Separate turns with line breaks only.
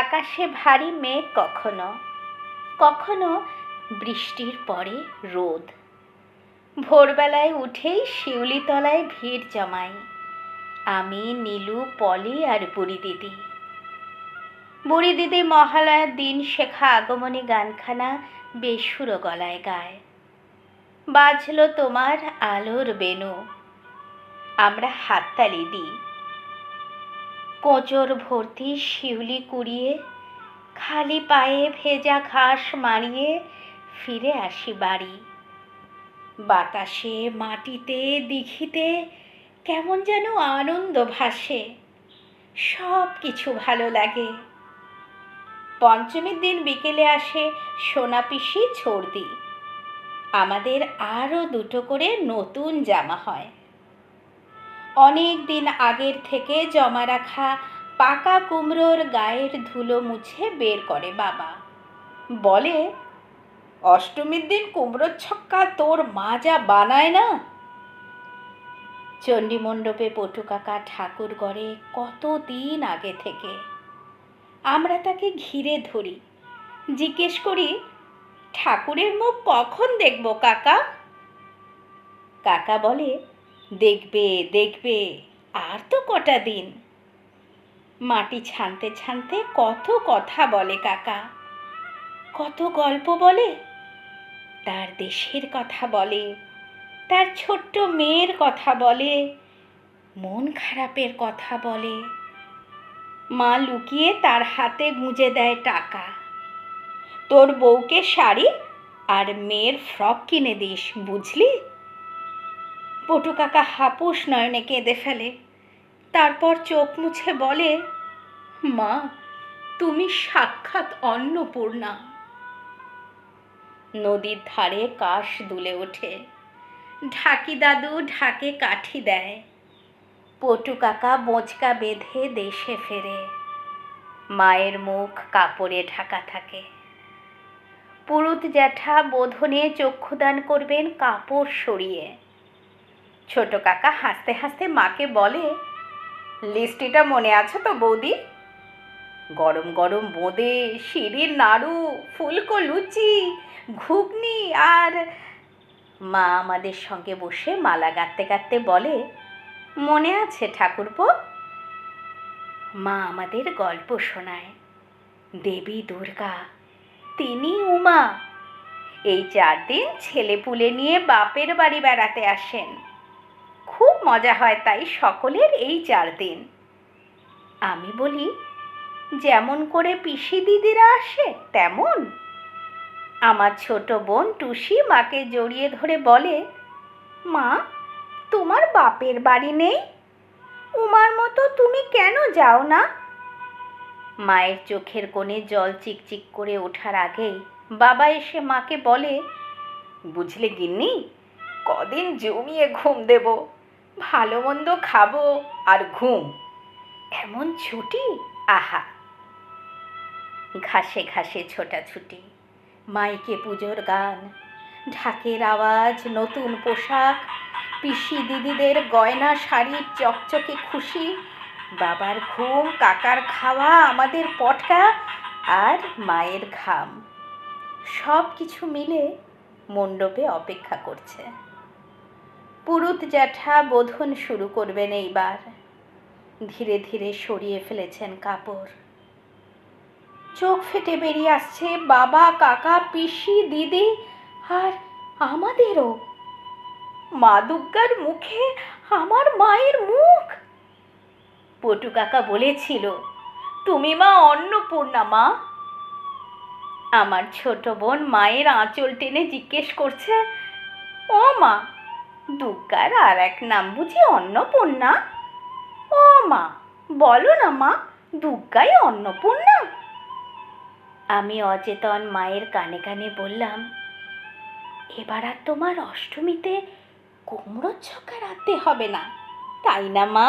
আকাশে ভারী মেঘ কখনো কখনো বৃষ্টির পরে রোদ। ভোরবেলায় উঠেই শিউলিতলায় ভিড় জমাই, আমি, নীলু, পলি আর বুড়ি দিদি। বুড়ি দিদি মহালয়ার দিন শেখা আগমনী গানখানা বেসুর গলায় গায়। বাজলো তোমার আলোর বেনু আমরা হাততালি দিই। কোচর ভর্তি শিউলি কুড়িয়ে, খালি পায়ে ভেজা ঘাস মারিয়ে ফিরে আসি বাড়ি। বাতাসে, মাটিতে, দিঘিতে কেমন যেন আনন্দ ভাসে সব কিছু ভালো লাগে। পঞ্চমীর দিন বিকেলে আসে সোনা পিসি ছর্দি আমাদের আরও দুটো করে নতুন জামা হয়। অনেক দিন আগের থেকে জমা রাখা পাকা কুমড়োর গায়ের ধুলো মুছে বের করে বাবা। বলে, অষ্টমীর দিন কুমড়োর ছক্কা তোর মা যা বানায় না? চণ্ডীমণ্ডপে পটুকাকা ঠাকুর গড়ে কত দিন আগে থেকে। আমরা তাকে ঘিরে ধরি। জিজ্ঞেস করি, ঠাকুরের মুখ কখন দেখব কাকা? কাকা বলে দেখবে দেখবে, আর তো কটা দিন। মাটি ছানতে ছানতে কত কথা বলে কাকা। কত গল্প বলে। তার দেশের কথা বলে, তার ছোট্ট মেয়ের কথা বলে, মন খারাপের কথা বলে। মা লুকিয়ে তার হাতে গুঁজে দেয় টাকা। তোর বউকে শাড়ি আর মেয়ের ফ্রক কিনে দিস, বুঝলি? পটু কাকা হাপুস নয়নে কেঁদে ফেলে। তারপর চোখ মুছে বলে, মা, তুমি সাক্ষাৎ অন্নপূর্ণা। নদীর ধারে কাশ দুলে ওঠে। ঢাকি দাদু ঢাকে কাঠি দেয়। পটু কাকা বোঁচকা বেঁধে দেশে ফেরে। মায়ের মুখ কাপড়ে ঢাকা থাকে। পুরুত জ্যাঠা বোধনে চক্ষুদান করবেন কাপড় সরিয়ে। ছোট কাকা হাসতে হাসতে মাকে বলে, লিস্টিটা মনে আছে তো বৌদি? গরম গরম বোঁদে, শিরির নাড়ু, ফুলকো লুচি, ঘুগনি আর মা আমাদের সঙ্গে বসে মালা গাঁথতে গাঁথতে বলে, মনে আছে ঠাকুরপো? মা আমাদের গল্প শোনায়, দেবী দুর্গা, তিনি উমা। এই চার দিন ছেলেপুলে নিয়ে বাপের বাড়ি বেড়াতে আসেন। খুব মজা হয় তাই সকলের এই চার দিন। আমি বলি, যেমন করে পিসি দিদিরা আসে, তেমন। আমার ছোট বোন টুসি মাকে জড়িয়ে ধরে বলে, মা, তোমার বাপের বাড়ি নেই? উমার মতো তুমি কেন যাও না? মায়ের চোখের কোণে জল চিকচিক করে ওঠার আগেই বাবা এসে মাকে বলে, বুঝলে গিন্নি, কদিন জমিয়ে ঘুম দেব? ভালো মন্দ খাব আর ঘুম। এমন ছুটি? আহা! ঘাসে ঘাসে ছোটাছুটি, মাইকে পুজোর গান, ঢাকের আওয়াজ, নতুন পোশাক, পিসি দিদিদের গয়না শাড়ির চকচকে খুশি, বাবার ঘুম, কাকার খাওয়া, আমাদের পটকা আর মায়ের ঘাম। সব কিছু মিলে মণ্ডপে অপেক্ষা করছে। পুরুত জ্যাঠা বোধন শুরু করবেন এইবার। ধীরে ধীরে সরিয়ে ফেলেছেন কাপড়। চোখ ফেটে বেরিয়ে আসছে, বাবা, কাকা, পিসি, দিদি আর আমাদেরও। মা দুর্গার মুখে আমার মায়ের মুখ। পটু কাকা বলেছিল, তুমি মা অন্নপূর্ণা, মা। আমার ছোট বোন মায়ের আঁচল টেনে জিজ্ঞেস করছে, ও মা দুর্গার আর এক নাম বুঝি অন্নপূর্ণা? ও মা, বলো না মা দুর্গাই অন্নপূর্ণা? আমি অচেতন মায়ের কানে কানে বললাম, এবার আর তোমার অষ্টমীতে কুমড়োর ছক্কা রাখতে হবে না, তাই না মা?